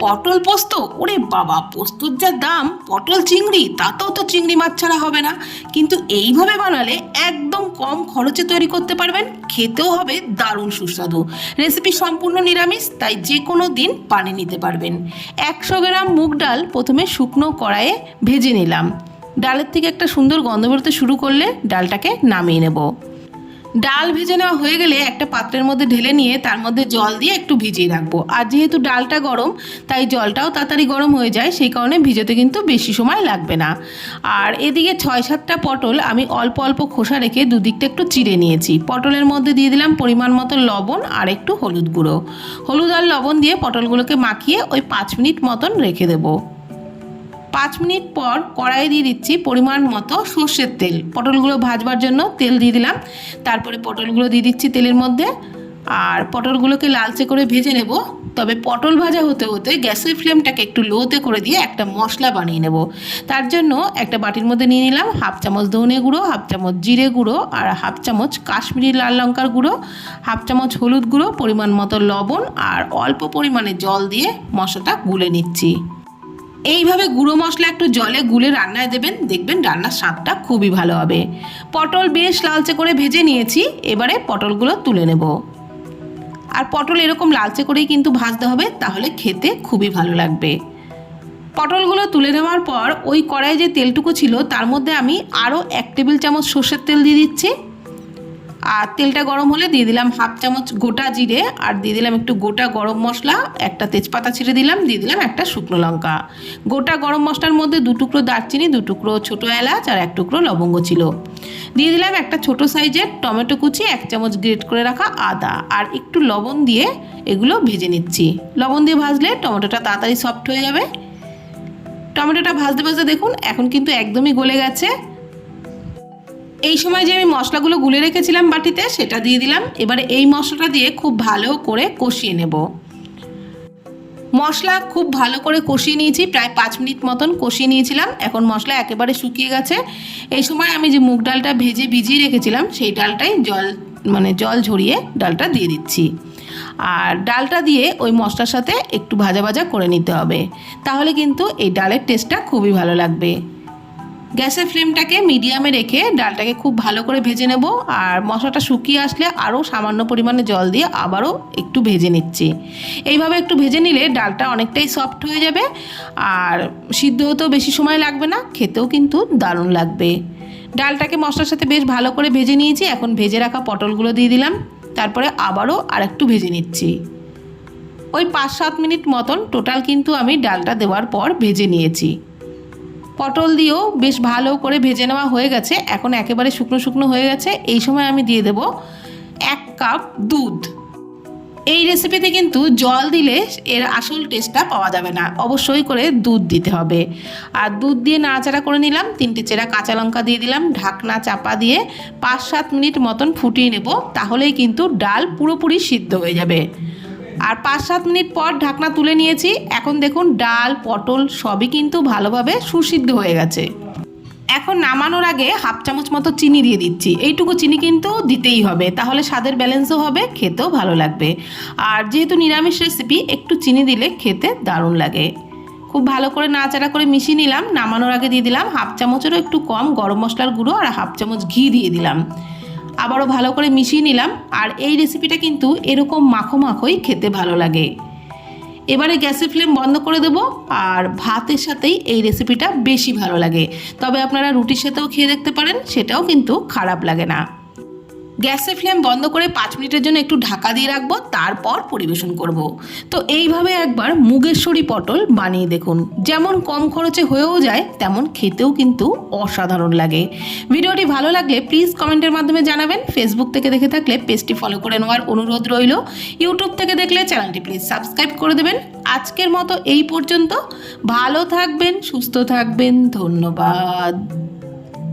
পটল পোস্ত? ওরে বাবা, পোস্তর যা দাম, পটল চিংড়ি, তাতেও তো চিংড়ি মাছ ছাড়া হবে না। কিন্তু এইভাবে বানালে একদম কম খরচে তৈরি করতে পারবেন, খেতেও হবে দারুণ সুস্বাদু। রেসিপি সম্পূর্ণ নিরামিষ, তাই যে কোনো দিন পানি নিতে পারবেন। একশো গ্রাম মুগ ডাল প্রথমে শুকনো কড়াইয়ে ভেজে নিলাম। ডালের থেকে একটা সুন্দর গন্ধ বেরোতে শুরু করলে ডালটাকে নামিয়ে নেব। ডাল ভেজে নেওয়া হয়ে গেলে একটা পাত্রের মধ্যে ঢেলে নিয়ে তার মধ্যে জল দিয়ে একটু ভিজিয়ে রাখব। আর যেহেতু ডালটা গরম, তাই জলটাও তাড়াতাড়ি গরম হয়ে যায়, সেই কারণে ভিজোতে কিন্তু বেশি সময় লাগবে না। আর এদিকে ছয় সাতটা পটল আমি অল্প অল্প খোসা রেখে দুদিকটা একটু চিড়ে নিয়েছি। পটলের মধ্যে দিয়ে দিলাম পরিমাণ মতো লবণ আর একটু হলুদ গুঁড়ো। হলুদ আর লবণ দিয়ে পটলগুলোকে মাখিয়ে ওই পাঁচ মিনিট মতন রেখে দেবো। পাঁচ মিনিট পর কড়াইয়ে দিয়ে দিচ্ছি পরিমাণ মতো সর্ষের তেল। পটলগুলো ভাজবার জন্য তেল দিয়ে দিলাম। তারপরে পটলগুলো দিয়ে দিচ্ছি তেলের মধ্যে। আর পটলগুলোকে লালচে করে ভেজে নেব। তবে পটল ভাজা হতে হতে গ্যাসের ফ্লেমটাকে একটু লোতে করে দিয়ে একটা মশলা বানিয়ে নেব। তার জন্য একটা বাটির মধ্যে নিয়ে নিলাম হাফ চামচ ধনে গুঁড়ো, হাফ চামচ জিরে গুঁড়ো আর হাফ চামচ কাশ্মীরি লাল লঙ্কার গুঁড়ো, হাফ চামচ হলুদ গুঁড়ো, পরিমাণ মতো লবণ আর অল্প পরিমাণে জল দিয়ে মশলাটা গুলে নিচ্ছি। এইভাবে গুঁড়ো মশলা একটু জলে গুলে রান্নায় দেবেন। দেখবেন রান্নার স্বাদটা খুবই ভালো হবে। পটল বেশ লালচে করে ভেজে নিয়েছি, এবারে পটলগুলো তুলে নেব। আর পটল এরকম লালচে করেই কিন্তু ভাজতে হবে, তাহলে খেতে খুবই ভালো লাগবে। পটলগুলো তুলে নেওয়ার পর ওই কড়াই যে তেলটুকু ছিল, তার মধ্যে আমি আরও এক টেবিল চামচ সর্ষের তেল দিয়ে দিচ্ছি। আর তেলটা গরম হলে দিয়ে দিলাম হাফ চামচ গোটা জিরে, আর দিয়ে দিলাম একটু গোটা গরম মশলা, একটা তেজপাতা ছিঁড়ে দিলাম, দিয়ে দিলাম একটা শুকনো লঙ্কা। গোটা গরম মশলার মধ্যে দু টুকরো দারচিনি, দু টুকরো ছোটো এলাচ, আর এক টুকরো লবঙ্গ ছিল। দিয়ে দিলাম একটা ছোট সাইজের টমেটো কুচি, এক চামচ গ্রেট করে রাখা আদা, আর একটু লবণ দিয়ে এগুলো ভেজে নিচ্ছি। লবণ দিয়ে ভাজলে টমেটোটা তাড়াতাড়ি সফট হয়ে যাবে। টমেটোটা ভাজতে ভাজতে দেখুন, এখন কিন্তু একদমই গলে গেছে। এই সময় যে আমি মশলাগুলো গুলে রেখেছিলাম বাটিতে, সেটা দিয়ে দিলাম। এবারে এই মশলাটা দিয়ে খুব ভালো করে কষিয়ে নেব। মশলা খুব ভালো করে কষিয়ে নিয়েছি, প্রায় পাঁচ মিনিট মতন কষিয়ে নিয়েছিলাম। এখন মশলা একেবারে শুকিয়ে গেছে। এই সময় আমি যে মুগ ডালটা ভেজে ভিজিয়ে রেখেছিলাম, সেই ডালটাই জল মানে জল ঝরিয়ে ডালটা দিয়ে দিচ্ছি। আর ডালটা দিয়ে ওই মশলার সাথে একটু ভাজা ভাজা করে নিতে হবে। তাহলে কিন্তু এই ডালের টেস্টটা খুবই ভালো লাগবে। গ্যাসের ফ্লেমটাকে মিডিয়ামে রেখে ডালটাকে খুব ভালো করে ভেজে নেব। আর মশলাটা শুকিয়ে আসলে আরও সামান্য পরিমাণে জল দিয়ে আবারও একটু ভেজে নিচ্ছি। এইভাবে একটু ভেজে নিলে ডালটা অনেকটাই সফট হয়ে যাবে। আর সিদ্ধ হতেও বেশি সময় লাগবে না, খেতেও কিন্তু দারুণ লাগবে। ডালটাকে মশলার সাথে বেশ ভালো করে ভেজে নিয়েছি, এখন ভেজে রাখা পটলগুলো দিয়ে দিলাম। তারপরে আবারও আর একটু ভেজে নিচ্ছি। ওই পাঁচ সাত মিনিট মতন টোটাল কিন্তু আমি ডালটা দেওয়ার পর ভেজে নিয়েছি। পটল দিয়েও বেশ ভালো করে ভেজে নেওয়া হয়ে গেছে। এখন একেবারে শুকনো শুকনো হয়ে গেছে। এই সময় আমি দিয়ে দেব এক কাপ দুধ। এই রেসিপিতে কিন্তু জল দিলে এর আসল টেস্টটা পাওয়া যাবে না। অবশ্যই করে দুধ দিতে হবে। আর দুধ দিয়ে নাড়াচাড়া করে নিলাম। তিনটে চেরা কাঁচা লঙ্কা দিয়ে দিলাম। ঢাকনা চাপা দিয়ে পাঁচ সাত মিনিট মতন ফুটিয়ে নেব। তাহলেই কিন্তু ডাল পুরোপুরি সিদ্ধ হয়ে যাবে। আর পাঁচ সাত মিনিট পর ঢাকনা তুলে নিয়েছি। এখন দেখুন ডাল, পটল সবই কিন্তু ভালোভাবে সুসিদ্ধ হয়ে গেছে। এখন নামানোর আগে হাফ চামচ মতো চিনি দিয়ে দিচ্ছি। এইটুকু চিনি কিন্তু দিতেই হবে, তাহলে স্বাদের ব্যালেন্সও হবে, খেতেও ভালো লাগবে। আর যেহেতু নিরামিষ রেসিপি একটু চিনি দিলে খেতে দারুণ লাগে। খুব ভালো করে নাড়াচাড়া করে মিশিয়ে নিলাম। নামানোর আগে দিয়ে দিলাম হাফ চামচেরও একটু কম গরম মশলার গুঁড়ো আর হাফ চামচ ঘি দিয়ে দিলাম। আবারও ভালো করে মিশিয়ে নিলাম আর এই রেসিপিটা কিন্তু এরকম মাখো মাখোই খেতে ভালো লাগে। এবারে গ্যাসের ফ্লেম বন্ধ করে দেবো আর ভাতের সাথেই এই রেসিপিটা বেশি ভালো লাগে। তবে আপনারা রুটির সাথেও খেয়ে দেখতে পারেন, সেটাও কিন্তু খারাপ লাগে না। গ্যাসের ফ্লেম বন্ধ করে পাঁচ মিনিটের জন্য একটু ঢাকা দিয়ে রাখব, তারপর পরিবেশন করব। তো এইভাবে একবার মুগেশ্বরী পটল বানিয়ে দেখুন। যেমন কম খরচে হয়েও যায়, তেমন খেতেও কিন্তু অসাধারণ লাগে। ভিডিওটি ভালো লাগলে প্লিজ কমেন্টের মাধ্যমে জানাবেন। ফেসবুক থেকে দেখে থাকলে পেজটি ফলো করে নেওয়ার অনুরোধ রইল। ইউটিউব থেকে দেখলে চ্যানেলটি প্লিজ সাবস্ক্রাইব করে দেবেন। আজকের মতো এই পর্যন্ত। ভালো থাকবেন, সুস্থ থাকবেন। ধন্যবাদ।